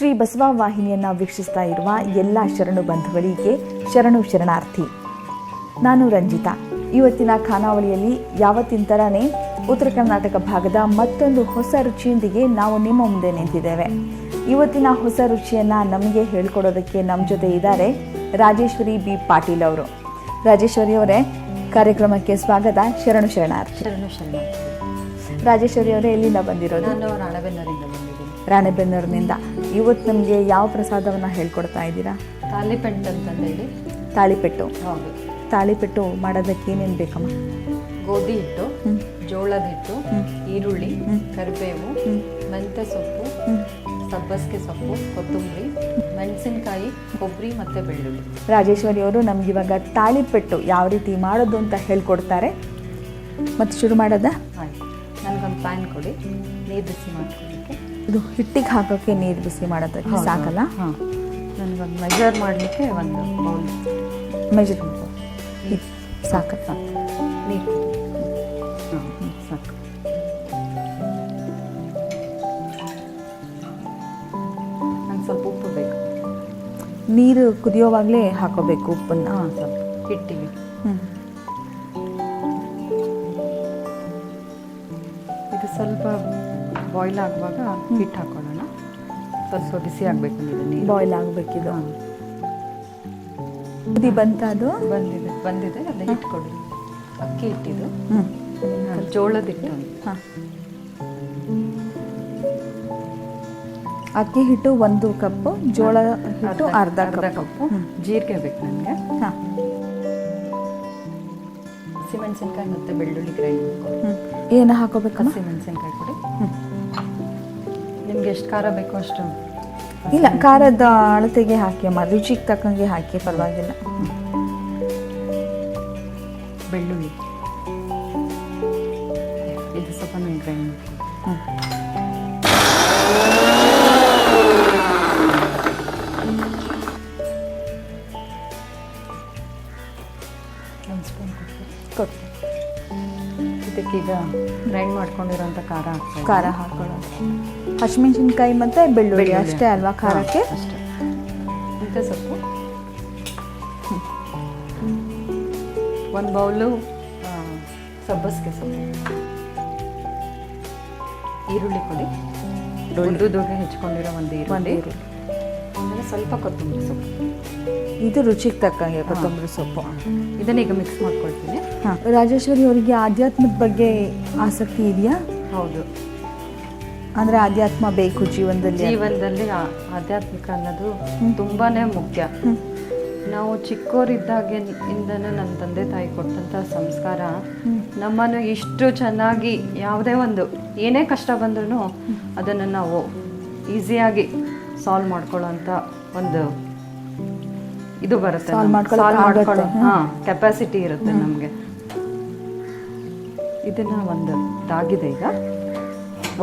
ಶ್ರೀ ಬಸವ ವಾಹಿನಿಯನ್ನು ವೀಕ್ಷಿಸ್ತಾ ಇರುವ ಎಲ್ಲ ಶರಣು ಬಂಧುಗಳಿಗೆ ಶರಣು ಶರಣಾರ್ಥಿ. ನಾನು ರಂಜಿತಾ. ಇವತ್ತಿನ ಖಾನಾವಳಿಯಲ್ಲಿ ಯಾವತ್ತಿನ ಥರನೇ ಉತ್ತರ ಕರ್ನಾಟಕ ಭಾಗದ ಮತ್ತೊಂದು ಹೊಸ ರುಚಿಯೊಂದಿಗೆ ನಾವು ನಿಮ್ಮ ಮುಂದೆ ನಿಂತಿದ್ದೇವೆ. ಇವತ್ತಿನ ಹೊಸ ರುಚಿಯನ್ನು ನಮಗೆ ಹೇಳ್ಕೊಡೋದಕ್ಕೆ ನಮ್ಮ ಜೊತೆ ಇದ್ದಾರೆ ರಾಜೇಶ್ವರಿ ಬಿ ಪಾಟೀಲ್ ಅವರು. ರಾಜೇಶ್ವರಿ ಅವರೇ ಕಾರ್ಯಕ್ರಮಕ್ಕೆ ಸ್ವಾಗತ. ಶರಣು ಶರಣಾರ್ಥಿ. ಶರಣು ಶರಣ ರಾಜೇಶ್ವರಿ ಅವರೇ ಎಲ್ಲಿಂದ ಬಂದಿರೋದು? ನಾನು ರಾಣಬೆನ್ನೂರಿಂದ ರಾಣೆಬೆನ್ನೂರಿನಿಂದ ಇವತ್ತು ನಮಗೆ ಯಾವ ಪ್ರಸಾದವನ್ನು ಹೇಳ್ಕೊಡ್ತಾ ಇದ್ದೀರಾ? ತಾಲಿಪೆಂಟ್ ಅಂತಂದೇಳಿ ತಾಳಿಪೆಟ್ಟು. ಹೌದು. ತಾಳಿಪೆಟ್ಟು ಮಾಡೋದಕ್ಕೆ ಏನೇನು ಬೇಕಮ್ಮ? ಗೋಧಿ ಹಿಟ್ಟು ಜೋಳದ ಹಿಟ್ಟು ಈರುಳ್ಳಿ. ಕರಿಬೇವು. ಮೆಂತ್ಯ ಸೊಪ್ಪು. ಸಬ್ಬಸಿಗೆ ಸೊಪ್ಪು ಕೊತ್ತಂಬರಿ ಮೆಣಸಿನಕಾಯಿ ಕೊಬ್ಬರಿ ಮತ್ತು ಬೆಳ್ಳುಳ್ಳಿ. ರಾಜೇಶ್ವರಿ ಅವರು ನಮ್ಗೆ ಇವಾಗ ತಾಳಿಪೆಟ್ಟು ಯಾವ ರೀತಿ ಮಾಡೋದು ಅಂತ ಹೇಳ್ಕೊಡ್ತಾರೆ. ಮತ್ತು ಶುರು ಮಾಡೋದಾ? ಆಯ್ತು. ನನಗೊಂದು ಪ್ಯಾನ್ ಕೊಡಿ. ನೀರು ಬಿಸಿ ಮಾಡ್ಕೊಳ್ಳಿಕ್ಕೆ ಇದು ಹಿಟ್ಟಿಗೆ ಹಾಕೋಕ್ಕೆ ನೀರು ಬಿಸಿ ಮಾಡೋದಕ್ಕೆ ಸಾಕಲ್ಲ? ಹಾಂ. ನನಗೊಂದು ಮೆಜರ್ ಮಾಡಲಿಕ್ಕೆ ಒಂದು ಬೌಲ್ ಮೆಜರ್ ಸಾಕ ಸಾಕು ನೀರು. ಹಾಂ ಸಾಕು. ನಂಗೆ ಸ್ವಲ್ಪ ಉಪ್ಪು ಬೇಕು. ನೀರು ಕುದಿಯೋವಾಗಲೇ ಹಾಕೋಬೇಕು ಉಪ್ಪನ್ನು. ಹಾಂ ಸ್ವಲ್ಪ. ಹಿಟ್ಟಿಗೆ. ಹ್ಞೂ ಬಾಯ್ಲ್ ಆಗುವಾಗ ಹಿಟ್ಟು ಹಾಕೊಳ್ಳೋಣ. ಸ್ವಲ್ಪ ಬಿಸಿ ಆಗಬೇಕು ನೀರು ಬಾಯ್ಲ್ ಆಗಬೇಕಿದು. ಕುದಿ ಬಂತ ಅದು? ಬಂದಿದೆ ಬಂದಿದೆ. ಅದೇ ಹಿಟ್ಟು ಕೊಡಿ. ಅಕ್ಕಿ ಹಿಟ್ಟಿದು. ಹ್ಞೂ ಜೋಳದ ಹಿಟ್ಟು ಹಾಂ. ಅಕ್ಕಿ ಹಿಟ್ಟು ಒಂದು ಕಪ್ಪು ಜೋಳ ಹಿಟ್ಟು ಅರ್ಧ ಅರ್ಧ ಕಪ್ಪು. ಜೀರಿಗೆ ಬೇಕು ನನಗೆ. ಹಾಂ. ಹಸಿಮೆಣಸಿನ್ಕಾಯಿ ಮತ್ತು ಬೆಳ್ಳುಳ್ಳಿ ಗ್ರೈಂಡ್ ಏನು ಹಾಕೋಬೇಕು ಹಸಿಮೆಣಸಿನ್ಕಾಯಿ ಕೊಡಿ ಹ್ಞೂ ನಿಮ್ಗೆ ಎಷ್ಟು ಖಾರ ಬೇಕು ಅಷ್ಟು ಇಲ್ಲ ಖಾರದ ಅಳತೆಗೆ ಹಾಕಿ ಅಮ್ಮ ರುಚಿಗೆ ತಕ್ಕಂಗೆ ಹಾಕಿ ಪರವಾಗಿಲ್ಲ. ಬೆಳ್ಳುಳ್ಳಿ. ಇದು ಸ್ವಲ್ಪ ಗ್ರೈಂಡ್ ಒಂದು ಸ್ಪೂನ್ ಕೊಡ್ತೀನಿ. ಇದಕ್ಕೀಗ ಗ್ರೈಂಡ್ ಮಾಡ್ಕೊಂಡಿರೋಂಥ ಖಾರ ಖಾರ ಹಾಕೊಳ್ಳೋದು ಹಸಿಮೆಣಸಿನ್ಕಾಯಿ ಮತ್ತು ಬೆಳ್ಳುಳ್ಳಿ. ಅಷ್ಟೇ ಅಲ್ವಾ ಖಾರಕ್ಕೆ? ಅಷ್ಟೇ. ಸೊಪ್ಪು? ಒಂದು ಬೌಲು ಸಬ್ಬಸಿಗೆ ಸೊಪ್ಪು ಈರುಳ್ಳಿ ಕೊಡಿ ದೊಡ್ಡ ಹೆಚ್ಕೊಂಡಿರೋ ಒಂದು ಈರುಳ್ಳಿ. ಆಮೇಲೆ ಸ್ವಲ್ಪ ಕೊತ್ತಂಬರಿ ಸೊಪ್ಪು. ಇದು ರುಚಿಗೆ ತಕ್ಕಂಗೆ ಕೊತ್ತಂಬರಿ ಸೊಪ್ಪು. ಇದನ್ನ ಈಗ ಮಿಕ್ಸ್ ಮಾಡ್ಕೊಳ್ತೀನಿ. ಹಾಂ. ರಾಜೇಶ್ವರಿ ಅವರಿಗೆ ಆಧ್ಯಾತ್ಮದ ಬಗ್ಗೆ ಆಸಕ್ತಿ ಇದೆಯಾ? ಹೌದು. ಅಂದರೆ ಆಧ್ಯಾತ್ಮ ಬೇಕು ಜೀವನದಲ್ಲಿ. ಜೀವನದಲ್ಲಿ ಆಧ್ಯಾತ್ಮಿಕ ಅನ್ನೋದು ತುಂಬಾನೇ ಮುಖ್ಯ. ನಾವು ಚಿಕ್ಕವರಿದ್ದಾಗಿಂದನೇ ನನ್ನ ತಂದೆ ತಾಯಿ ಕೊಟ್ಟಂಥ ಸಂಸ್ಕಾರ. ನಮ್ಮನ್ನು ಇಷ್ಟು ಚೆನ್ನಾಗಿ ಯಾವುದೇ ಒಂದು ಏನೇ ಕಷ್ಟ ಬಂದ್ರೂ ಅದನ್ನು ನಾವು ಈಸಿಯಾಗಿ ಸಾಲ್ವ್ ಮಾಡ್ಕೊಳ್ಳೋಂಥ ಒಂದು ಇದು ಬರುತ್ತೆ ಕೆಪಾಸಿಟಿ ಇರುತ್ತೆ ನಮಗೆ. ಇದನ್ನ ಒಂದು ಇದಾಗಿದೆ ಈಗ.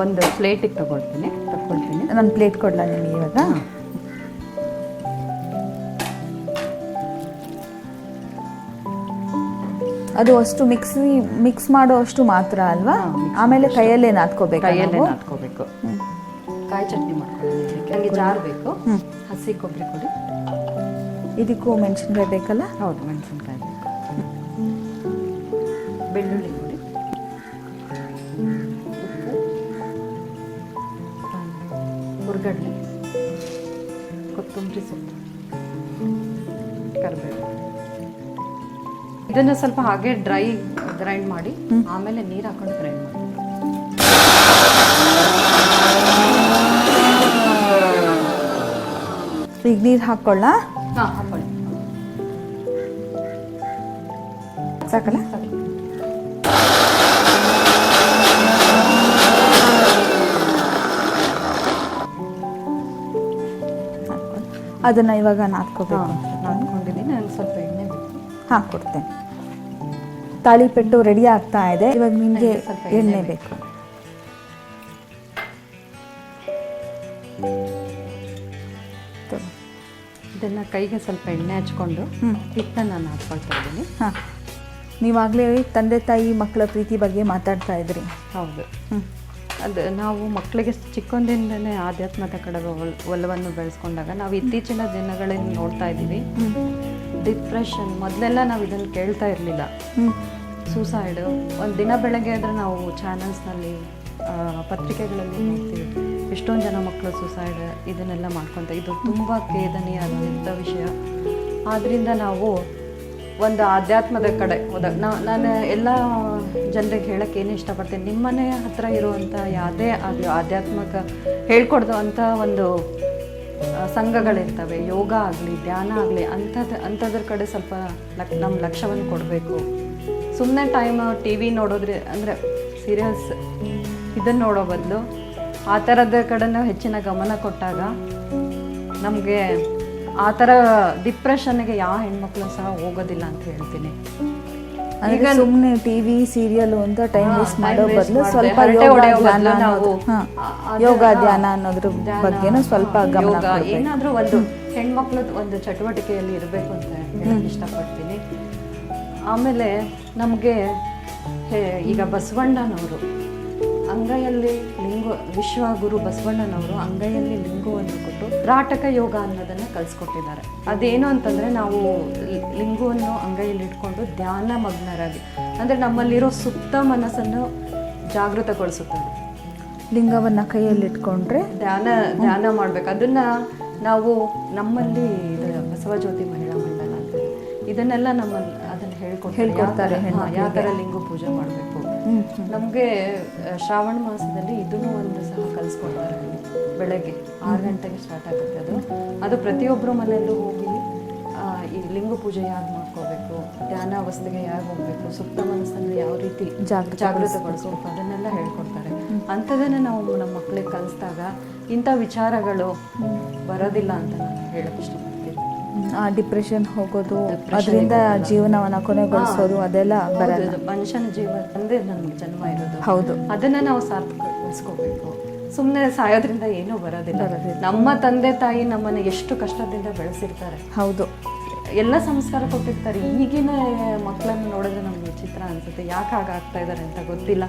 ಒಂದು ಪ್ಲೇಟಿಗೆ ತಗೊಳ್ತೀನಿ. ತಕ್ಕೊಳ್ತೀನಿ. ನಾನು ಪ್ಲೇಟ್ ಕೊಡಲ ನಿಮಗೆ ಇವಾಗ? ಅದು ಅಷ್ಟು ಮಿಕ್ಸಿ ಮಿಕ್ಸ್ ಮಾಡೋ ಅಷ್ಟು ಮಾತ್ರ ಅಲ್ವಾ? ಆಮೇಲೆ ಕೈಯಲ್ಲೇ ನಾದ್ಕೋಬೇಕು ಕೈಯಲ್ಲೇ ನಾದ್ಕೋಬೇಕು. ಕಾಯಿ ಚಟ್ನಿ ಮಾಡ್ಕೊಳ್ಳಿ ನನಗೆ ಜಾರ್ ಬೇಕು. ಹಸಿ ಕೊಬ್ಬರಿ ಕೊಡಿ. ಇದಕ್ಕೂ ಮೆಣಸಿನ್ಕಾಯಿ ಬೇಕಲ್ಲ? ಹೌದು ಮೆಣಸಿನ್ಕಾಯಿ ಬೇಕು. ಬೆಳ್ಳುಳ್ಳಿ ಉಪ್ಪು. ಹುರ್ಗಡ್ಲೆ. ಕೊತ್ತಂಬರಿ ಸೊಪ್ಪು. ಕರಿಬೇವು. ಇದನ್ನು ಸ್ವಲ್ಪ ಹಾಗೆ ಡ್ರೈ ಗ್ರೈಂಡ್ ಮಾಡಿ ಆಮೇಲೆ ನೀರು ಹಾಕೊಂಡು ಗ್ರೈಂಡ್ ಮಾಡಿ. ಈಗ ನೀರು ಹಾಕೊಳ್ಳ? ಹಾಂ ಸಾಕಲ್ಲ? ಅದನ್ನು ಇವಾಗ ನಾದ್ಕೋಬೇಕು. ಹಾಂ ನಾದ್ಕೊಂಡಿದ್ದೀನಿ. ನಾನು ಸ್ವಲ್ಪ ಎಣ್ಣೆ ತಾಳಿಪೆಟ್ಟು ರೆಡಿ ಆಗ್ತಾ ಇದೆ. ಇವಾಗ ನಿಮಗೆ ಎಣ್ಣೆ ಬೇಕು. ಇದನ್ನ ಕೈಗೆ ಸ್ವಲ್ಪ ಎಣ್ಣೆ ಹಚ್ಕೊಂಡು ಹಿಟ್ಟನ್ನ ಹಿಟ್ಟನ್ನು ನಾನು ಹಾಕ್ಕೊಳ್ತಾ ಇದ್ದೀನಿ. ಹಾಂ. ನೀವಾಗಲೇ ತಂದೆ ತಾಯಿ ಮಕ್ಕಳ ಪ್ರೀತಿ ಬಗ್ಗೆ ಮಾತಾಡ್ತಾ ಇದ್ರಿ. ಹೌದು. ಅದು ನಾವು ಮಕ್ಕಳಿಗೆ ಚಿಕ್ಕಂದಿಂದನೇ ಆಧ್ಯಾತ್ಮದ ಕಡೆ ಒಲ್- ಒಲವನ್ನು ಬೆಳೆಸ್ಕೊಂಡಾಗ ನಾವು ಇತ್ತೀಚಿನ ದಿನಗಳಲ್ಲಿ ನೋಡ್ತಾ ಇದ್ದೀವಿ. ಡಿಪ್ರೆಷನ್ ಮೊದಲೆಲ್ಲ ನಾವು ಇದನ್ನು ಕೇಳ್ತಾ ಇರಲಿಲ್ಲ. ಸೂಸೈಡ್. ಒಂದು ದಿನ ಬೆಳಗ್ಗೆ ಆದರೆ ನಾವು ಚಾನಲ್ಸ್ನಲ್ಲಿ ಪತ್ರಿಕೆಗಳಲ್ಲಿ ನೋಡ್ತೀವಿ. ಎಷ್ಟೊಂದು ಜನ ಮಕ್ಕಳು ಸೂಸೈಡ್ ಇದನ್ನೆಲ್ಲ ಮಾಡ್ಕೊತ ಇದು ತುಂಬ ಖೇದನೀಯ ವಿಷಯ. ಆದ್ದರಿಂದ ನಾವು ಒಂದು ಆಧ್ಯಾತ್ಮದ ಕಡೆ ಹೋದಾಗ ನಾನು ಎಲ್ಲ ಜನರಿಗೆ ಹೇಳಕ್ಕೆ ಏನು ಇಷ್ಟಪಡ್ತೀನಿ? ನಿಮ್ಮನೆ ಹತ್ರ ಇರುವಂಥ ಯಾವುದೇ ಆಗಲಿ ಆಧ್ಯಾತ್ಮಿಕ ಹೇಳ್ಕೊಡ್ದು ಅಂಥ ಒಂದು ಸಂಘಗಳಿರ್ತವೆ. ಯೋಗ ಆಗಲಿ, ಧ್ಯಾನ ಆಗಲಿ ಅಂಥದ್ದು ಅಂಥದ್ರ ಕಡೆ ಸ್ವಲ್ಪ ಲಕ್ ನಮ್ಮ ಲಕ್ಷ್ಯವನ್ನು ಕೊಡಬೇಕು. ಸುಮ್ಮನೆ ಟೈಮ್ ಟಿ ವಿ ನೋಡೋದ್ರೆ ಅಂದರೆ ಸೀರಿಯಲ್ಸ್ ಇದನ್ನು ನೋಡೋ ಬದಲು ಆ ಥರದ ಕಡೆ ನಾವು ಹೆಚ್ಚಿನ ಗಮನ ಕೊಟ್ಟಾಗ ನಮಗೆ ಆ ಥರ ಡಿಪ್ರೆಷನ್ಗೆ ಯಾವ ಹೆಣ್ಮಕ್ಳು ಸಹ ಹೋಗೋದಿಲ್ಲ ಅಂತ ಹೇಳ್ತೀನಿ. ಈಗ ಸುಮ್ಮನೆ ಟಿವಿ ಸೀರಿಯಲ್ ಅಂತ ಟೈಮ್ ವೇಸ್ಟ್ ಮಾಡೋ ಬದಲು ಸ್ವಲ್ಪ ಯೋಗ ಧ್ಯಾನ ಅನ್ನೋದ್ರ ಬಗ್ಗೆನೂ ಸ್ವಲ್ಪ ಗಮನ ಏನಾದ್ರೂ ಒಂದು ಹೆಣ್ಮಕ್ಳು ಒಂದು ಚಟುವಟಿಕೆಯಲ್ಲಿ ಇರಬೇಕು ಅಂತ ಹೇಳಕ್ ಇಷ್ಟಪಡ್ತೀನಿ. ಆಮೇಲೆ ನಮಗೆ ಈಗ ಬಸವಣ್ಣನವರು ಅಂಗೈಯಲ್ಲಿ ಲಿಂಗ ವಿಶ್ವಗುರು ಬಸವಣ್ಣನವರು ಅಂಗೈಯಲ್ಲಿ ಲಿಂಗವನ್ನು ಕೊಟ್ಟು ರಾಟಕ ಯೋಗ ಅನ್ನೋದನ್ನು ಕಲಿಸ್ಕೊಟ್ಟಿದ್ದಾರೆ. ಅದೇನು ಅಂತಂದರೆ ನಾವು ಲಿಂಗವನ್ನು ಅಂಗೈಯಲ್ಲಿ ಇಟ್ಕೊಂಡು ಧ್ಯಾನ ಮಗ್ನರಾಗಿ ಅಂದರೆ ನಮ್ಮಲ್ಲಿರೋ ಸುಪ್ತ ಮನಸ್ಸನ್ನು ಜಾಗೃತಗೊಳಿಸುತ್ತದೆ ಲಿಂಗವನ್ನ ಕೈಯಲ್ಲಿ ಇಟ್ಕೊಂಡ್ರೆ ಧ್ಯಾನ ಧ್ಯಾನ ಮಾಡ್ಬೇಕು. ಅದನ್ನ ನಾವು ನಮ್ಮಲ್ಲಿ ಬಸವ ಜ್ಯೋತಿ ಮಹಿಳಾ ಮಂಡಲ ಅಂತ ಇದನ್ನೆಲ್ಲ ನಮ್ಮಲ್ಲಿ ಅದನ್ನ ಹೇಳ್ಕೊಡ್ತಾರೆ. ಯಾವ ಥರ ಲಿಂಗ ಪೂಜೆ ಮಾಡಬೇಕು? ನಮಗೆ ಶ್ರಾವಣ ಮಾಸದಲ್ಲಿ ಇದನ್ನು ಒಂದು ಸಹ ಕಲಿಸ್ಕೊಡ್ತಾರೆ. ಬೆಳಗ್ಗೆ ಆರು ಗಂಟೆಗೆ ಸ್ಟಾರ್ಟ್ ಆಗುತ್ತೆ ಅದು. ಅದು ಪ್ರತಿಯೊಬ್ಬರ ಮನೆಯಲ್ಲೂ ಹೋಗಿ ಈ ಲಿಂಗ ಪೂಜೆ ಯಾರು ಮಾಡ್ಕೋಬೇಕು ಧ್ಯಾನ ಅವಸ್ಥೆಗೆ ಯಾರು ಹೋಗ್ಬೇಕು ಸುಪ್ತ ಮನಸ್ಸನ್ನು ಯಾವ ರೀತಿ ಜಾಗ ಜಾಗೃತಗೊಳಿಸ್ಬೇಕು ಅದನ್ನೆಲ್ಲ ಹೇಳ್ಕೊಡ್ತಾರೆ. ಅಂಥದ್ದನ್ನು ನಾವು ನಮ್ಮ ಮಕ್ಕಳಿಗೆ ಕಲಿಸಿದಾಗ ಇಂಥ ವಿಚಾರಗಳು ಬರೋದಿಲ್ಲ ಅಂತ ನಾನು ಹೇಳೋಕ್ಕೆ ಇಷ್ಟಪಡ್ತೀನಿ ಡಿಪ್ರೆಷನ್ ಹೋಗೋದು ಅದರಿಂದ ಜೀವನವನ್ನ ಕೊನೆಗೊಳಿಸೋದು ಅದೆಲ್ಲ ಬರಲ್ಲ. ಮನುಷ್ಯನ ಜೀವನ ತಂದೆ ನಮ್ಗೆ ಜನ್ಮ ಇರೋದು. ಹೌದು. ಅದನ್ನ ನಾವು ಸಾರ್ಥಕಗೊಳಿಸ್ಕೋಬೇಕು. ಸುಮ್ಮನೆ ಸಾಯೋದ್ರಿಂದ ಏನೂ ಬರೋದಿಲ್ಲ. ನಮ್ಮ ತಂದೆ ತಾಯಿ ನಮ್ಮನ್ನ ಎಷ್ಟು ಕಷ್ಟದಿಂದ ಬೆಳೆಸಿರ್ತಾರೆ. ಹೌದು. ಎಲ್ಲ ಸಂಸ್ಕಾರ ಕೊಟ್ಟಿರ್ತಾರೆ. ಈಗಿನ ಮಕ್ಕಳನ್ನು ನೋಡಿದ್ರೆ ನಮ್ಗೆ ವಿಚಿತ್ರ ಅನ್ಸುತ್ತೆ. ಯಾಕೆ ಹಾಗಾಗ್ತಾ ಇದ್ದಾರೆ ಅಂತ ಗೊತ್ತಿಲ್ಲ.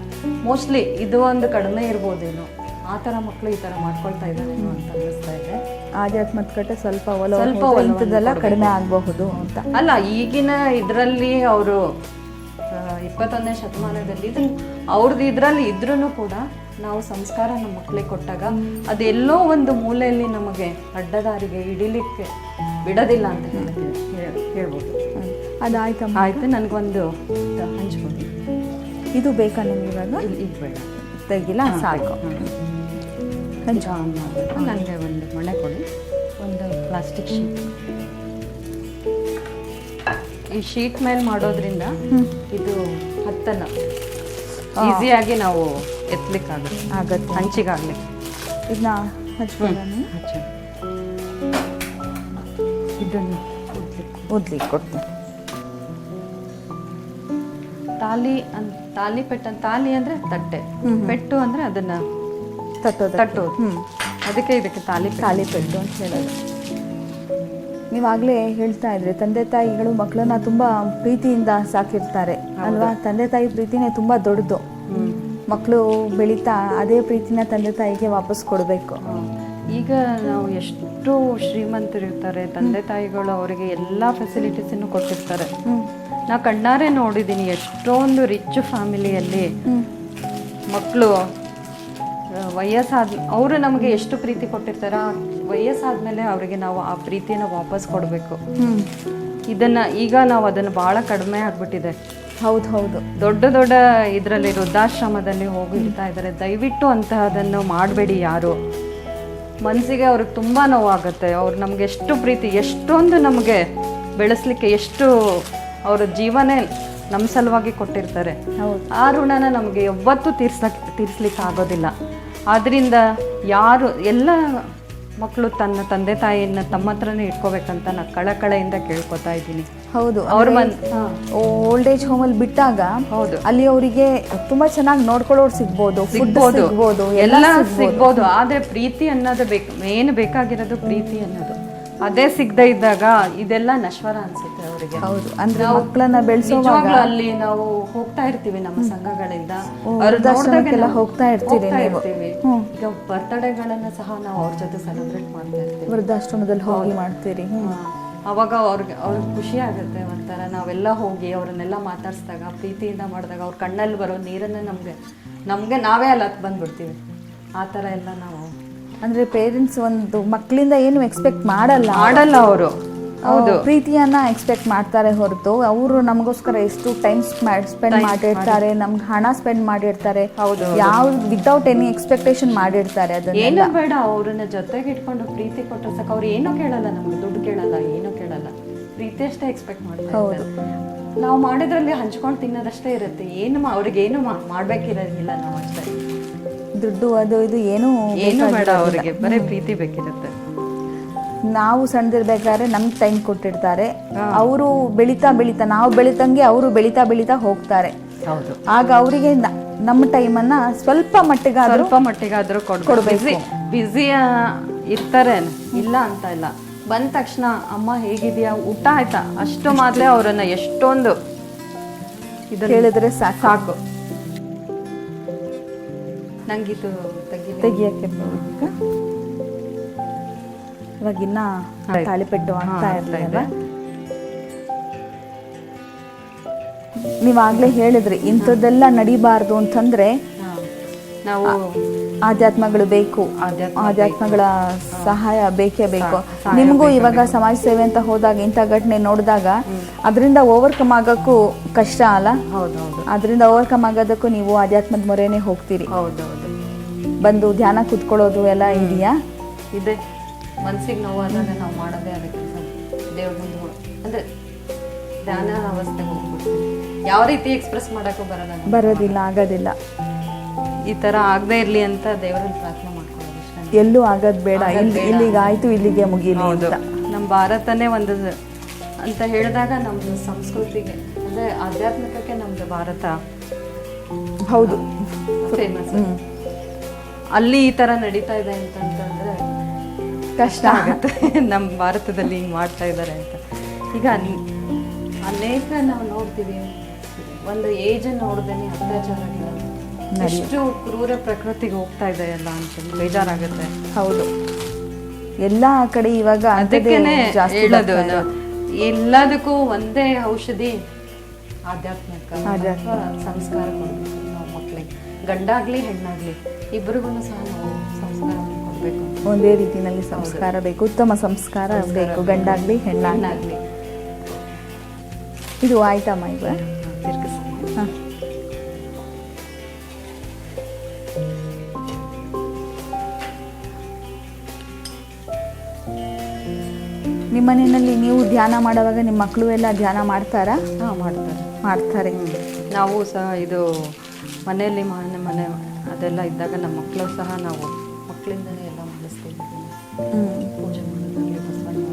ಮೋಸ್ಟ್ಲಿ ಇದು ಒಂದು ಕಡಿಮೆ ಇರ್ಬೋದೇನೋ. ಆ ಥರ ಮಕ್ಕಳು ಈ ಥರ ಮಾಡ್ಕೊಳ್ತಾ ಇದ್ದಾರೇನೋ ಅಂತ ಅನ್ನಿಸ್ತಾ ಇದೆ. ಆಧ್ಯಾತ್ಮದ ಕಡೆ ಸ್ವಲ್ಪ ಒಲವು ಸ್ವಲ್ಪ ಇಂಥದ್ದೆಲ್ಲ ಕಡಿಮೆ ಆಗಬಹುದು ಅಂತ. ಅಲ್ಲ ಈಗಿನ ಇದರಲ್ಲಿ ಅವರು ಇಪ್ಪತ್ತೊಂದನೇ ಶತಮಾನದಲ್ಲಿ ಇದನ್ನ ಅವ್ರದ್ದು ಇದರಲ್ಲಿ ಇದ್ರೂ ಕೂಡ ನಾವು ಸಂಸ್ಕಾರ ನಮ್ಮ ಮಕ್ಕಳಿಗೆ ಕೊಟ್ಟಾಗ ಅದೆಲ್ಲೋ ಒಂದು ಮೂಲೆಯಲ್ಲಿ ನಮಗೆ ಅಡ್ಡದಾರಿಗೆ ಹಿಡಿಲಿಕ್ಕೆ ಬಿಡೋದಿಲ್ಲ ಅಂತ ಹೇಳಿ ಹೇಳ್- ಹೇಳ್ಬೋದು. ಅದಾಯ್ತಮ್ಮ ಆಯ್ತು ನನಗೊಂದು ಹಂಚ್ಕೊಡಿ. ಇದು ಬೇಕಾ ನಿಮ್ಗೆ ಇವಾಗ? ಇಲ್ಲಿ ಇದು ಬೇಡ. ತೆಗಿಲ್ಲ ಸಾಕು. ಮಾಡಬೇಕು ನನಗೆ ಒಂದು ಮಣೆ ಕೊಡಿ. ಒಂದು ಪ್ಲಾಸ್ಟಿಕ್ ಶೀಟ್ ಈ ಶೀಟ್ ಮೇಲೆ ಮಾಡೋದ್ರಿಂದ ಇದು ಹತ್ತನ ಈಸಿಯಾಗಿ ನಾವು ಎತ್ತಲಿಕ್ಕಾಗುತ್ತೆ ಆಗತ್ತೆ. ಹಂಚಿಗಾಗಲಿ. ಇದನ್ನ ಹಚ್ಕೊಳ್ಳೋಣ. ಹಚ್ಚು. ಇದನ್ನು ಓದ್ಲಿಕ್ಕೆ ಕೊಡ್ತೇನೆ ಕೊಡ್ತೀನಿ. ತಾಲಿ ಅನ್ ತಾಲಿ ಪೆಟ್ಟು ತಾಲಿ ಅಂದ್ರೆ ತಟ್ಟೆ. ಪೆಟ್ಟು ಅಂದ್ರೆ ಅದನ್ನ ತಟ್ಟೋದು. ಅದಕ್ಕೆ ಇದಕ್ಕೆ ತಾಲಿ ತಾಲಿ ತಾಳಿ ಪೆಟ್ಟು ಅಂತ ಹೇಳೋದು. ನೀವಾಗಲೇ ಹೇಳ್ತಾ ಇದ್ರಿ ತಂದೆ ತಾಯಿಗಳು ಮಕ್ಕಳನ್ನ ತುಂಬ ಪ್ರೀತಿಯಿಂದ ಸಾಕಿರ್ತಾರೆ. ಅಲ್ವಾ? ತಂದೆ ತಾಯಿ ಪ್ರೀತಿನೇ ತುಂಬ ದೊಡ್ಡದು. ಮಕ್ಕಳು ಬೆಳೀತಾ ಅದೇ ಪ್ರೀತಿನ ತಂದೆ ತಾಯಿಗೆ ವಾಪಸ್ ಕೊಡಬೇಕು. ಈಗ ನಾವು ಎಷ್ಟು ಶ್ರೀಮಂತರಿರ್ತಾರೆ ತಂದೆ ತಾಯಿಗಳು ಅವರಿಗೆ ಎಲ್ಲ ಫೆಸಿಲಿಟೀಸನ್ನು ಕೊಟ್ಟಿರ್ತಾರೆ. ನಾ ಕಣ್ಣಾರೆ ನೋಡಿದ್ದೀನಿ ಎಷ್ಟೊಂದು ರಿಚ್ ಫ್ಯಾಮಿಲಿಯಲ್ಲಿ ಮಕ್ಕಳು ವಯಸ್ಸಾದ ಅವರು ನಮಗೆ ಎಷ್ಟು ಪ್ರೀತಿ ಕೊಟ್ಟಿರ್ತಾರ ವಯಸ್ಸಾದ್ಮೇಲೆ ಅವರಿಗೆ ನಾವು ಆ ಪ್ರೀತಿಯನ್ನು ವಾಪಸ್ ಕೊಡಬೇಕು. ಇದನ್ನ ಈಗ ನಾವು ಅದನ್ನು ಭಾಳ ಕಡಿಮೆ ಆಗ್ಬಿಟ್ಟಿದೆ. ಹೌದು ಹೌದು. ದೊಡ್ಡ ದೊಡ್ಡ ಇದರಲ್ಲಿ ವೃದ್ಧಾಶ್ರಮದಲ್ಲಿ ಹೋಗಿ ಇರ್ತಾ ಇದ್ದಾರೆ ದಯವಿಟ್ಟು ಅಂತಹದನ್ನು ಮಾಡಬೇಡಿ ಯಾರು. ಮನಸ್ಸಿಗೆ ಅವ್ರಿಗೆ ತುಂಬ ನೋವಾಗುತ್ತೆ. ಅವ್ರು ನಮಗೆ ಎಷ್ಟು ಪ್ರೀತಿ ಎಷ್ಟೊಂದು ನಮಗೆ ಬೆಳೆಸ್ಲಿಕ್ಕೆ ಎಷ್ಟು ಅವರ ಜೀವನೇ ನಮ್ಮ ಸಲುವಾಗಿ ಕೊಟ್ಟಿರ್ತಾರೆ. ಆ ಋಣನ ನಮಗೆ ಯಾವತ್ತೂ ತೀರ್ಸ ತೀರ್ಸ್ಲಿಕ್ಕೆ ಆಗೋದಿಲ್ಲ ಆದ್ದರಿಂದ ಯಾರು ಎಲ್ಲ ಮಕ್ಕಳು ತನ್ನ ತಂದೆ ತಾಯಿಯನ್ನ ತಮ್ಮ ಹತ್ರನೇ ಇಟ್ಕೋಬೇಕಂತ ನಾನು ಕಳಕಳೆಯಿಂದ ಕೇಳ್ಕೊತಾ ಇದ್ದೀನಿ. ಹೌದು ಅವ್ರ ಮನ್ ಓಲ್ಡ್ ಏಜ್ ಹೋಮಲ್ಲಿ ಬಿಟ್ಟಾಗ ಹೌದು. ಅಲ್ಲಿ ಅವರಿಗೆ ತುಂಬಾ ಚೆನ್ನಾಗಿ ನೋಡ್ಕೊಳ್ಳೋರು ಸಿಗ್ಬೋದು ಸಿಗ್ಬೋದು. ಎಲ್ಲ ಸಿಗ್ಬೋದು. ಆದ್ರೆ ಪ್ರೀತಿ ಅನ್ನೋದು ಬೇಕು ಮೇನ್ ಬೇಕಾಗಿರೋದು ಪ್ರೀತಿ ಅನ್ನೋದು. ಅದೇ ಸಿಗದೆ ಇದ್ದಾಗ ಇದೆಲ್ಲ ನಶ್ವರ ಅನ್ಸುತ್ತೆ ಅವ್ರಿಗೆ ಹೌದು ಅಂದ್ರೆ ಮಕ್ಕಳನ್ನ ಬೆಳೆಸುವಾಗ ಅಲ್ಲಿ ನಾವು ಹೋಗ್ತಾ ಇರ್ತೀವಿ ನಮ್ಮ ಸಂಘಗಳಿಂದ ವೃದ್ಧಾಶ್ರಮಕ್ಕೆಲ್ಲ ಹೋಗ್ತಾ ಇರ್ತೀರಿ ನೀವು. ಇರ್ತೀವಿ. ಹ್ಮ್. ಈಗ ಬರ್ತ್ಡೇಗಳನ್ನ ಸಹ ನಾವು ಅವ್ರ ಜೊತೆ ಸೆಲೆಬ್ರೇಟ್ ಮಾಡ್ತಾ ಇರ್ತೀವಿ ವೃದ್ಧಾಶ್ರಮದಲ್ಲಿ ಹೋಗಿ ಮಾಡ್ತೀರಿ. ಅವಾಗ ಅವ್ರಿಗೆ ಅವ್ರಿಗೆ ಖುಷಿ ಆಗುತ್ತೆ ಒಂಥರ ನಾವೆಲ್ಲ ಹೋಗಿ ಅವ್ರನ್ನೆಲ್ಲ ಮಾತಾಡ್ಸಿದಾಗ ಪ್ರೀತಿಯಿಂದ ಮಾಡಿದಾಗ ಅವ್ರ ಕಣ್ಣಲ್ಲಿ ಬರೋ ನೀರನ್ನ ನಮ್ಗೆ ನಮ್ಗೆ ನಾವೇ ಅಲ್ಲಿ ಹತ್ತು ಬಂದ್ಬಿಡ್ತೀವಿ ಆ ಥರ ಎಲ್ಲ ನಾವು ಅಂದ್ರೆ ಪೇರೆಂಟ್ಸ್ ಒಂದು ಮಕ್ಕಳಿಂದ ಏನು ಎಕ್ಸ್ಪೆಕ್ಟ್ ಮಾಡಲ್ಲ. ಮಾಡಲ್ಲ ಅವರು. ಹೌದು. ಪ್ರೀತಿಯನ್ನ ಎಕ್ಸ್ಪೆಕ್ಟ್ ಮಾಡ್ತಾರೆ ಹೊರತು. ಅವರು ನಮಗೋಸ್ಕರ ಎಷ್ಟು ಟೈಮ್ ಸ್ಪೆಂಡ್ ಮಾಡಿರ್ತಾರೆ ನಮ್ಗೆ ಹಣ ಸ್ಪೆಂಡ್ ಮಾಡಿರ್ತಾರೆ. ಯಾವ ವಿತೌಟ್ ಎನಿ ಎಕ್ಸ್ಪೆಕ್ಟೇಷನ್ ಮಾಡಿರ್ತಾರೆ ಅದನ್ನ ಏನು ಬೇಡ ಅವ್ರನ್ನ ಜೊತೆಗೆ ಇಟ್ಕೊಂಡು ಪ್ರೀತಿ ಕೊಟ್ಟರೆ ಸಾಕು. ಅವ್ರು ಏನೂ ಕೇಳಲ್ಲ ನಮ್ಗೆ ದುಡ್ಡು ಕೇಳಲ್ಲ ಏನೂ ಕೇಳಲ್ಲ. ಪ್ರೀತಿ ಅಷ್ಟೇ ಎಕ್ಸ್ಪೆಕ್ಟ್ ಹೌದು. ನಾವು ಮಾಡಿದ್ರಲ್ಲಿ ಹಂಚ್ಕೊಂಡು ತಿನ್ನೋದಷ್ಟೇ ಇರುತ್ತೆ. ಏನು ಅವ್ರಿಗೇನು ಅವ್ರಿಗೆ ಏನು ಮಾಡ್ಬೇಕಿರೋದಿಲ್ಲ ನಾವು ಅಷ್ಟೇ ದುಡ್ಡು ಅದು ಇದು ಏನು ಏನು ಬೇಡ ಅವರಿಗೆ ಬರೀ ಪ್ರೀತಿ ಬೇಕಿರುತ್ತೆ. ನಾವು ಸಣ್ಣದಿರ್ಬೇಕಾದ್ರೆ ನಮ್ ಟೈಮ್ ಕೊಟ್ಟಿರ್ತಾರೆ. ಅವರು ಬೆಳಿತಾ ಬೆಳಿತಾ ನಾವು ಬೆಳಿತಂಗೆ ಅವರು ಬೆಳಿತಾ ಬೆಳಿತಾ ಹೋಗ್ತಾರೆ. ಹೌದು. ಆಗ ಅವರಿಗೆ ನಮ್ಮ ಅನ್ನ ಸ್ವಲ್ಪ ಮಟ್ಟಿಗೆ ಸ್ವಲ್ಪ ಮಟ್ಟಿಗಾದ್ರೂ ಕೊಡ್ಬೇಕು. ಬಿಸಿ ಇರ್ತಾರೆ. ಇಲ್ಲ ಅಂತ ಇಲ್ಲ. ಬಂದ ತಕ್ಷಣ ಅಮ್ಮ ಹೇಗಿದ್ಯಾ? ಊಟ ಆಯ್ತಾ? ಅಷ್ಟು ಮಾತ್ರ ಅವರನ್ನ ಎಷ್ಟೊಂದು ಹೇಳಿದ್ರೆ ಸಾಕು. ನಂಗಿದು ತೆಗಿಯಕ್ಕೆ? ಇವಾಗ ಇನ್ನ ತಾಳಿಪೆಟ್ಟು ಆಗ್ತಾ ಇರ್ಲಿಲ್ಲ ನೀವಾಗ್ಲೇ ಹೇಳಿದ್ರಿ ಇಂಥದ್ದೆಲ್ಲ ನಡಿಬಾರ್ದು ಅಂತಂದ್ರೆ ನಾವು ಆಧ್ಯಾತ್ಮಗಳು ಬೇಕು. ಆಧ್ಯಾತ್ಮಗಳ ಸಹಾಯ ಬೇಕೇ ಬೇಕು. ನಿಮಗೂ ಇವಾಗ ಸಮಾಜ ಸೇವೆ ಅಂತ ಹೋದಾಗ ಇಂಥ ಘಟನೆ ನೋಡಿದಾಗ ಅದರಿಂದ ಓವರ್ಕಮ್ ಆಗೋಕ್ಕೂ ಕಷ್ಟ ಅಲ್ಲ? ಅದರಿಂದ ಓವರ್ಕಮ್ ಆಗೋದಕ್ಕೂ ನೀವು ಆಧ್ಯಾತ್ಮದ ಮೊರೆನೇ ಹೋಗ್ತೀರಿ. ಹೌದು ಬಂದು ಧ್ಯಾನ ಕುತ್ಕೊಳ್ಳೋದು ಎಲ್ಲ ಇದೆಯಾ? ಇದೆ. ಮನಸ್ಸಿಗೆ ನೋವಾದಾಗ ನಾವು ಮಾಡೋದೇ ಅದಕ್ಕೆ ಕೆಲಸ ದೇವ್ರ ಮುಂದೆ ಅಂದ್ರೆ ಧ್ಯಾನ ಅವಸ್ಥೆಗೆ ಹೋಗ್ಬಿಡ್ತೀವಿ ಯಾವ ರೀತಿ ಎಕ್ಸ್ಪ್ರೆಸ್ ಮಾಡೋಕ್ಕೂ ಬರಲ್ಲ ಬರೋದಿಲ್ಲ ಆಗೋದಿಲ್ಲ. ಈ ಥರ ಆಗದೆ ಇರಲಿ ಅಂತ ದೇವರಲ್ಲಿ ಪ್ರಾರ್ಥನೆ ಮಾಡ್ಕೊಳ್ಳೋದು ಇಷ್ಟ ಎಲ್ಲೂ ಆಗೋದು ಬೇಡ. ಇಲ್ಲಿ ಇಲ್ಲಿಗೆ ಆಯ್ತು ಇಲ್ಲಿಗೆ ಮುಗೀಲಿ ಅಂತ. ನಮ್ಮ ಭಾರತನೇ ಒಂದು ಅಂತ ಹೇಳಿದಾಗ ನಮ್ಮ ಸಂಸ್ಕೃತಿಗೆ ಅಂದ್ರೆ ಆಧ್ಯಾತ್ಮಿಕಕ್ಕೆ ನಮ್ದು ಭಾರತ ಹೌದು. ಫೇಮಸ್ ಅಲ್ಲಿ ಈ ಥರ ನಡೀತಾ ಇದೆ ಅಂತಂತಂದರೆ ಕಷ್ಟ ಆಗುತ್ತೆ. ನಮ್ಮ ಭಾರತದಲ್ಲಿ ಹಿಂಗೆ ಮಾಡ್ತಾ ಇದ್ದಾರೆ ಅಂತ. ಈಗ ಅನ್- ಅನೇಕ ನಾವು ನೋಡ್ತೀವಿ. ಒಂದು ಏಜ್ ನೋಡ್ದೇನೆ ಅತ್ಯಾಚಾರಗಳು. ಎಷ್ಟು ಕ್ರೂರ ಪ್ರಕೃತಿಗೆ ಹೋಗ್ತಾ ಇದೆ ಎಲ್ಲ ಅಂತ ಬೇಜಾರಾಗುತ್ತೆ. ಹೌದು. ಎಲ್ಲ ಕಡೆ ಇವಾಗ ಅದಕ್ಕೇನೆ ಜಾಸ್ತಿ ಹೇಳೋದು ಎಲ್ಲದಕ್ಕೂ ಒಂದೇ ಔಷಧಿ ಆಧ್ಯಾತ್ಮಿಕ ಸಂಸ್ಕಾರ ಗಂಡಾಗ್ಲಿ ಹೆಣ್ಣಾಗ್ಲಿ ಇಬ್ಬರಿಗೂ ಸಹ ನಾವು ಸಂಸ್ಕಾರ ಕೊಡ್ಬೇಕು ಒಂದೇ ರೀತಿಯಲ್ಲಿ ಸಂಸ್ಕಾರ ಬೇಕು ಉತ್ತಮ ಸಂಸ್ಕಾರ ಬೇಕು ಗಂಡಾಗ್ಲಿ ಹೆಣ್ಣಾಗ್ಲಿ. ಇದು ಆಯ್ತಮ್ಮ ಈಗ ತಿರ್ಗಿಸಿ ಹ. ನಿಮ್ಮ ಮನೆಯಲ್ಲಿ ನೀವು ಧ್ಯಾನ ಮಾಡುವಾಗ ನಿಮ್ಮ ಮಕ್ಕಳು ಎಲ್ಲ ಧ್ಯಾನ ಮಾಡ್ತಾರಾ? ಹಾಂ ಮಾಡ್ತಾರೆ. ಮಾಡ್ತಾರೆ. ನಾವು ಸಹ ಇದು ಮನೆಯಲ್ಲಿ ಮನೆ ಮನೆ ಅದೆಲ್ಲ ಇದ್ದಾಗ ನಮ್ಮ ಮಕ್ಕಳು ಸಹ ನಾವು ಮಕ್ಕಳಿಂದಲೇ ಎಲ್ಲ ಮಾಡಿಸ್ತೀವಿ. ಪೂಜೆ ಮಾಡೋದಾಗಲಿ ಬಸವಣ್ಣ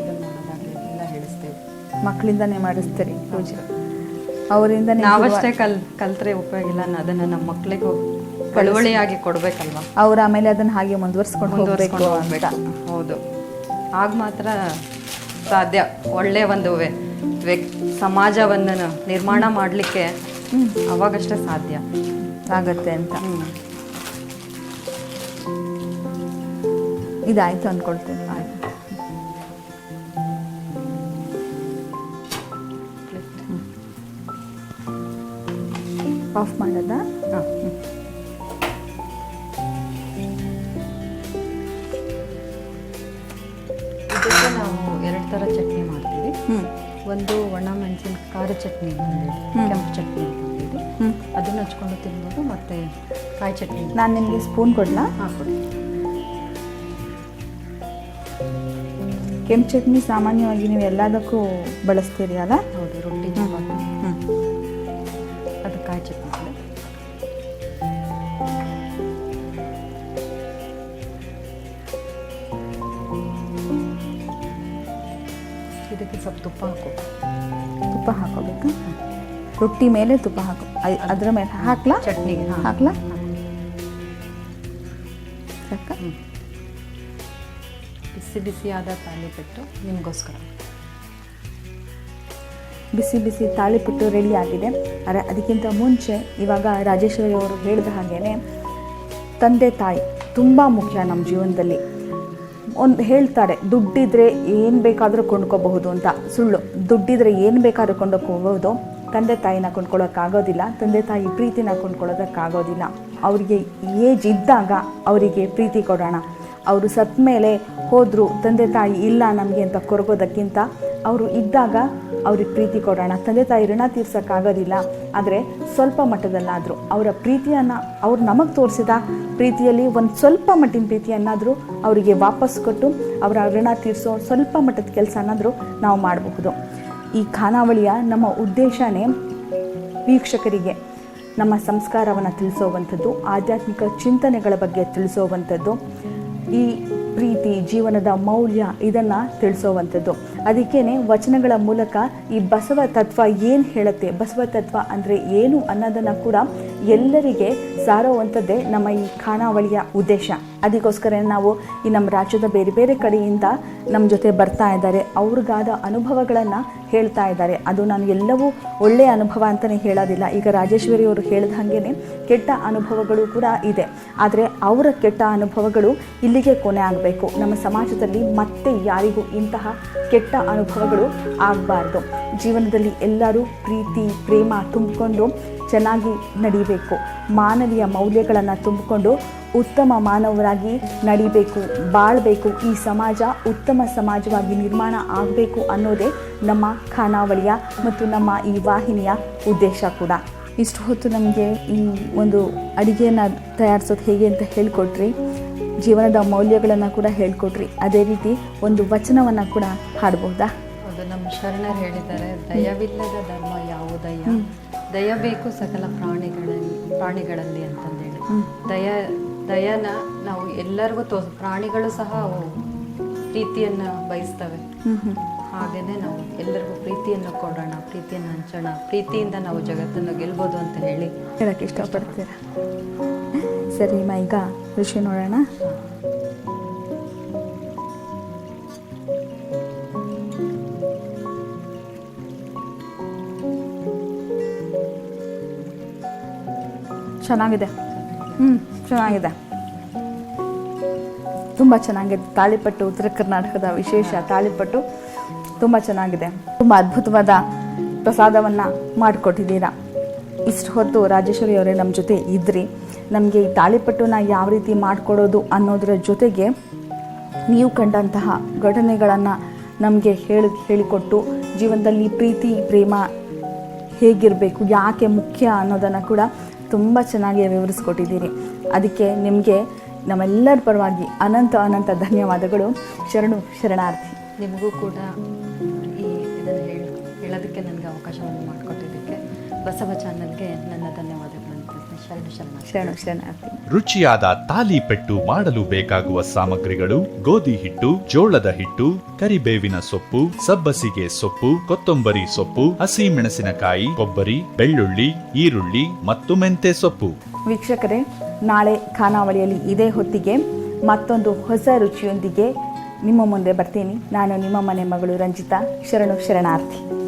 ಇದನ್ನು ಮಾಡೋದಾಗಲಿ ಎಲ್ಲ ಹೇಳಿಸ್ತೇವೆ. ಮಕ್ಕಳಿಂದನೇ ಮಾಡಿಸ್ತೀರಿ ಪೂಜೆ? ಅವರಿಂದ ನಾವಷ್ಟೇ ಕಲ್ ಕಲ್ತ್ರೆ ಉಪಯೋಗ ಇಲ್ಲ ಅದನ್ನು ನಮ್ಮ ಮಕ್ಕಳಿಗೂ ಕಳುವಳಿಯಾಗಿ ಕೊಡಬೇಕಲ್ವಾ? ಅವ್ರು ಆಮೇಲೆ ಅದನ್ನು ಹಾಗೆ ಮುಂದುವರ್ಸ್ಕೊಂಡು ಮುಂದುವರಿಸ್ಕೊಂಡು ಹೋಗ್ಬೇಕು. ಹೌದು. ಆಗ ಮಾತ್ರ ಸಾಧ್ಯ. ಒಳ್ಳೆಯ ಒಂದು ಸಮಾಜವನ್ನು ನಿರ್ಮಾಣ ಮಾಡಲಿಕ್ಕೆ ಅವಾಗಷ್ಟೇ ಸಾಧ್ಯ. ಆಗತ್ತೆ ಅಂತ. ಇದಾಯ್ತು ಅನ್ಕೊಳ್ತೇನೆ. ಆಫ್ ಮಾಡೋದಾ? ಹಾ. ಇದಕ್ಕೆ ನಾವು ಎರಡು ಥರ ಚಟ್ನಿ ಮಾಡ್ತೀವಿ. ಒಂದು ಒಣ ಮೆಣಸಿನ ಖಾರ ಚಟ್ನಿ ಕೆಂಪು ಚಟ್ನಿ. ಅದನ್ನ ಹಚ್ಕೊಂಡು ತಿನ್ಬೋದು ಮತ್ತೆ ಕಾಯಿ ಚಟ್ನಿ. ನಾನು ನಿಮಗೆ ಸ್ಪೂನ್ ಕೊಡ್ಲಾ? ಹಾಕೊಡಿ ಕೆಂಪು ಚಟ್ನಿ ಸಾಮಾನ್ಯವಾಗಿ ನೀವು ಎಲ್ಲದಕ್ಕೂ ಬಳಸ್ತೀರಿ ಅಲ್ಲ ಹೌದು ರೊಟ್ಟಿ ಹ್ಞೂ ಅದು ಕಾಯಿ ಚಟ್ನಿ. ಇದೆ. ಇದಕ್ಕೆ ಸ್ವಲ್ಪ ತುಪ್ಪ ಹಾಕು. ತುಪ್ಪ ಹಾಕೋಬೇಕಾ? ರೊಟ್ಟಿ ಮೇಲೆ ತುಪ್ಪ ಹಾಕು. ಅದ್ರ ಮೇಲೆ ಹಾಕ್ಲಾ? ಚಟ್ನಿ ಹಾಕ್ಲಾ? ಸಾಕ? ಬಿಸಿ ಬಿಸಿಯಾದ ತಾಳಿಪಟ್ಟು ನಿಮಗೋಸ್ಕರ. ಬಿಸಿ ಬಿಸಿ ತಾಳಿಪಟ್ಟು ಆಗಿದೆ. ಅರೆ ಅದಕ್ಕಿಂತ ಮುಂಚೆ ಇವಾಗ ರಾಜೇಶ್ವರಿ ಅವರು ಹೇಳಿದ ಹಾಗೇ ತಂದೆ ತಾಯಿ ತುಂಬ ಮುಖ್ಯ ನಮ್ಮ ಜೀವನದಲ್ಲಿ. ಒಂದು ಹೇಳ್ತಾರೆ ದುಡ್ಡಿದ್ರೆ ಏನು ಬೇಕಾದರೂ ಕೊಂಡ್ಕೋಬಹುದು ಅಂತ. ಸುಳ್ಳು. ದುಡ್ಡಿದ್ರೆ ಏನು ಬೇಕಾದರೂ ಕೊಂಡ್ಕೋಬಹುದು. ತಂದೆ ತಾಯಿನ ಕೊಂಡ್ಕೊಳ್ಳೋಕ್ಕಾಗೋದಿಲ್ಲ ತಂದೆ ತಾಯಿ ಪ್ರೀತಿನ ಕೊಂಡ್ಕೊಳ್ಳೋದಕ್ಕಾಗೋದಿಲ್ಲ ಅವರಿಗೆ ಏಜ್ ಇದ್ದಾಗ ಅವರಿಗೆ ಪ್ರೀತಿ ಕೊಡೋಣ. ಅವರು ಸತ್ತ ಮೇಲೆ ಹೋದರೂ ತಂದೆ ತಾಯಿ ಇಲ್ಲ ನಮಗೆ ಅಂತ ಕೊರಗೋದಕ್ಕಿಂತ ಅವರು ಇದ್ದಾಗ ಅವ್ರಿಗೆ ಪ್ರೀತಿ ಕೊಡೋಣ. ತಂದೆ ತಾಯಿ ಋಣ ತೀರ್ಸೋಕ್ಕಾಗೋದಿಲ್ಲ. ಆದರೆ ಸ್ವಲ್ಪ ಮಟ್ಟದಲ್ಲಾದರೂ ಅವರ ಪ್ರೀತಿಯನ್ನು ಅವ್ರು ನಮಗೆ ತೋರಿಸಿದ ಪ್ರೀತಿಯಲ್ಲಿ ಒಂದು ಸ್ವಲ್ಪ ಮಟ್ಟಿನ ಪ್ರೀತಿಯನ್ನಾದರೂ ಅವರಿಗೆ ವಾಪಸ್ ಕೊಟ್ಟು ಅವರ ಋಣ ತೀರಿಸೋ ಸ್ವಲ್ಪ ಮಟ್ಟದ ಕೆಲಸನಾದರೂ ನಾವು ಮಾಡಬಹುದು. ಈ ಖಾನಾವಳಿಯ ನಮ್ಮ ಉದ್ದೇಶನೇ ವೀಕ್ಷಕರಿಗೆ ನಮ್ಮ ಸಂಸ್ಕಾರವನ್ನು ತಿಳಿಸೋವಂಥದ್ದು ಆಧ್ಯಾತ್ಮಿಕ ಚಿಂತನೆಗಳ ಬಗ್ಗೆ ತಿಳಿಸೋವಂಥದ್ದು. ಈ ಪ್ರೀತಿ, ಜೀವನದ ಮೌಲ್ಯ ಇದನ್ನು ತಿಳಿಸೋವಂಥದ್ದು. ಅದಕ್ಕೇನೆ ವಚನಗಳ ಮೂಲಕ ಈ ಬಸವ ತತ್ವ ಏನು ಹೇಳುತ್ತೆ? ಬಸವ ತತ್ವ ಅಂದರೆ ಏನು ಅನ್ನೋದನ್ನು ಕೂಡ ಎಲ್ಲರಿಗೆ ಸಾರೋವಂಥದ್ದೇ ನಮ್ಮ ಈ ಖಾನಾವಳಿಯ ಉದ್ದೇಶ. ಅದಕ್ಕೋಸ್ಕರ ನಾವು ಈ ನಮ್ಮ ರಾಜ್ಯದ ಬೇರೆ ಬೇರೆ ಕಡೆಯಿಂದ ನಮ್ಮ ಜೊತೆ ಬರ್ತಾ ಇದ್ದಾರೆ. ಅವ್ರಿಗಾದ ಅನುಭವಗಳನ್ನು ಹೇಳ್ತಾ ಇದ್ದಾರೆ. ಅದು ನಾನು ಎಲ್ಲವೂ ಒಳ್ಳೆಯ ಅನುಭವ ಅಂತಲೇ ಹೇಳೋದಿಲ್ಲ. ಈಗ ರಾಜೇಶ್ವರಿ ಅವರು ಹೇಳಿದ ಹಾಗೇ ಕೆಟ್ಟ ಅನುಭವಗಳು ಕೂಡ ಇದೆ. ಆದರೆ ಅವರ ಕೆಟ್ಟ ಅನುಭವಗಳು ಇಲ್ಲಿಗೆ ಕೊನೆ ಆಗಬೇಕು ನಮ್ಮ ಸಮಾಜದಲ್ಲಿ ಮತ್ತೆ ಯಾರಿಗೂ ಇಂತಹ ಕೆಟ್ಟ ಅನುಭವಗಳು ಆಗಬಾರ್ದು. ಜೀವನದಲ್ಲಿ ಎಲ್ಲರೂ ಪ್ರೀತಿ, ಪ್ರೇಮ ತುಂಬಿಕೊಂಡು ಚೆನ್ನಾಗಿ ನಡಿಬೇಕು. ಮಾನವೀಯ ಮೌಲ್ಯಗಳನ್ನು ತುಂಬಿಕೊಂಡು ಉತ್ತಮ ಮಾನವರಾಗಿ ನಡಿಬೇಕು, ಬಾಳಬೇಕು. ಈ ಸಮಾಜ ಉತ್ತಮ ಸಮಾಜವಾಗಿ ನಿರ್ಮಾಣ ಆಗಬೇಕು ಅನ್ನೋದೇ ನಮ್ಮ ಖಾನಾವಳಿಯ ಮತ್ತು ನಮ್ಮ ಈ ವಾಹಿನಿಯ ಉದ್ದೇಶ ಕೂಡ. ಇಷ್ಟು ಹೊತ್ತು ನಮಗೆ ಈ ಒಂದು ಅಡುಗೆಯನ್ನು ತಯಾರಿಸೋದು ಹೇಗೆ ಅಂತ ಹೇಳಿಕೊಟ್ರಿ. ಜೀವನದ ಮೌಲ್ಯಗಳನ್ನು ಕೂಡ ಹೇಳಿಕೊಟ್ರಿ. ಅದೇ ರೀತಿ ಒಂದು ವಚನವನ್ನು ಕೂಡ ಹಾಡಬಹುದಾ ಅದು ನಮ್ಮ ಶರಣರು ಹೇಳಿದ್ದಾರೆ ದಯವಿಲ್ಲದ ಧರ್ಮ ಯಾವುದಯ್ಯ ದಯ? ಬೇಕು ಸಕಲ ಪ್ರಾಣಿಗಳಲ್ಲಿ ಪ್ರಾಣಿಗಳಲ್ಲಿ ಅಂತಂದೇಳಿ. ದಯ ದಯನ ನಾವು ಎಲ್ಲರಿಗೂ ತೋ ಪ್ರಾಣಿಗಳು ಸಹ ಅವು ಪ್ರೀತಿಯನ್ನು ಬಯಸ್ತವೆ. ಹಾಗೇನೆ ನಾವು ಎಲ್ಲರಿಗೂ ಪ್ರೀತಿಯನ್ನು ಕೊಡೋಣ ಪ್ರೀತಿಯನ್ನು ಹಂಚೋಣ ಪ್ರೀತಿಯಿಂದ ನಾವು ಜಗತ್ತನ್ನು ಗೆಲ್ಬೋದು ಅಂತ ಹೇಳಿ. ಹೇಳಕ್ಕೆ ಇಷ್ಟಪಡ್ತೀರಾ? ಸರಿ ಮಾ ಈಗ ಋಷಿ ನೋಡೋಣ. ಚೆನ್ನಾಗಿದೆ. ಹ್ಞೂ ಚೆನ್ನಾಗಿದೆ. ತುಂಬ ಚೆನ್ನಾಗಿದೆ. ತಾಳಿಪಟ್ಟು ಉತ್ತರ ಕರ್ನಾಟಕದ ವಿಶೇಷ ತಾಳಿಪಟ್ಟು ತುಂಬ ಚೆನ್ನಾಗಿದೆ. ತುಂಬ ಅದ್ಭುತವಾದ ಪ್ರಸಾದವನ್ನು ಮಾಡಿಕೊಟ್ಟಿದ್ದೀರಾ. ಇಷ್ಟು ಹೊತ್ತು ರಾಜೇಶ್ವರಿ ಅವರೇ ನಮ್ಮ ಜೊತೆ ಇದ್ರಿ. ನಮಗೆ ಈ ತಾಳಿಪಟ್ಟುನ ಯಾವ ರೀತಿ ಮಾಡಿಕೊಡೋದು ಅನ್ನೋದರ ಜೊತೆಗೆ ನೀವು ಕಂಡಂತಹ ಘಟನೆಗಳನ್ನು ನಮಗೆ ಹೇಳಿ, ಹೇಳಿಕೊಟ್ಟು ಜೀವನದಲ್ಲಿ ಪ್ರೀತಿ, ಪ್ರೇಮ ಹೇಗಿರಬೇಕು, ಯಾಕೆ ಮುಖ್ಯ ಅನ್ನೋದನ್ನು ಕೂಡ ತುಂಬ ಚೆನ್ನಾಗಿ ವಿವರಿಸ್ಕೊಟ್ಟಿದ್ದೀರಿ. ಅದಕ್ಕೆ ನಿಮಗೆ ನಮ್ಮೆಲ್ಲರ ಪರವಾಗಿ ಅನಂತ ಅನಂತ ಧನ್ಯವಾದಗಳು. ಶರಣು ಶರಣಾರ್ಥಿ. ನಿಮಗೂ ಕೂಡ ಈ ಇದನ್ನು ಹೇಳಿ, ಹೇಳೋದಕ್ಕೆ ನನಗೆ ಅವಕಾಶವನ್ನು ಮಾಡಿಕೊಟ್ಟಿದ್ದಕ್ಕೆ ಬಸವ ಚಾನಲ್ಗೆ ನನ್ನ ಶರಣ ಶರಣು ಶರಣಾರ್ಥಿ ರುಚಿಯಾದ ತಾಲಿಪೆಟ್ಟು ಮಾಡಲು ಬೇಕಾಗುವ ಸಾಮಗ್ರಿಗಳು ಗೋಧಿ ಹಿಟ್ಟು ಜೋಳದ ಹಿಟ್ಟು ಕರಿಬೇವಿನ ಸೊಪ್ಪು ಸಬ್ಬಸಿಗೆ ಸೊಪ್ಪು ಕೊತ್ತಂಬರಿ ಸೊಪ್ಪು ಹಸಿ ಮೆಣಸಿನಕಾಯಿ ಕೊಬ್ಬರಿ ಬೆಳ್ಳುಳ್ಳಿ ಈರುಳ್ಳಿ ಮತ್ತು ಮೆಂತೆ ಸೊಪ್ಪು. ವೀಕ್ಷಕರೇ ನಾಳೆ ಖಾನಾವಳಿಯಲ್ಲಿ ಇದೇ ಹೊತ್ತಿಗೆ ಮತ್ತೊಂದು ಹೊಸ ರುಚಿಯೊಂದಿಗೆ ನಿಮ್ಮ ಮುಂದೆ ಬರ್ತೀನಿ. ನಾನು ನಿಮ್ಮ ಮನೆ ಮಗಳು ರಂಜಿತಾ ಶರಣು ಶರಣಾರ್ಥಿ.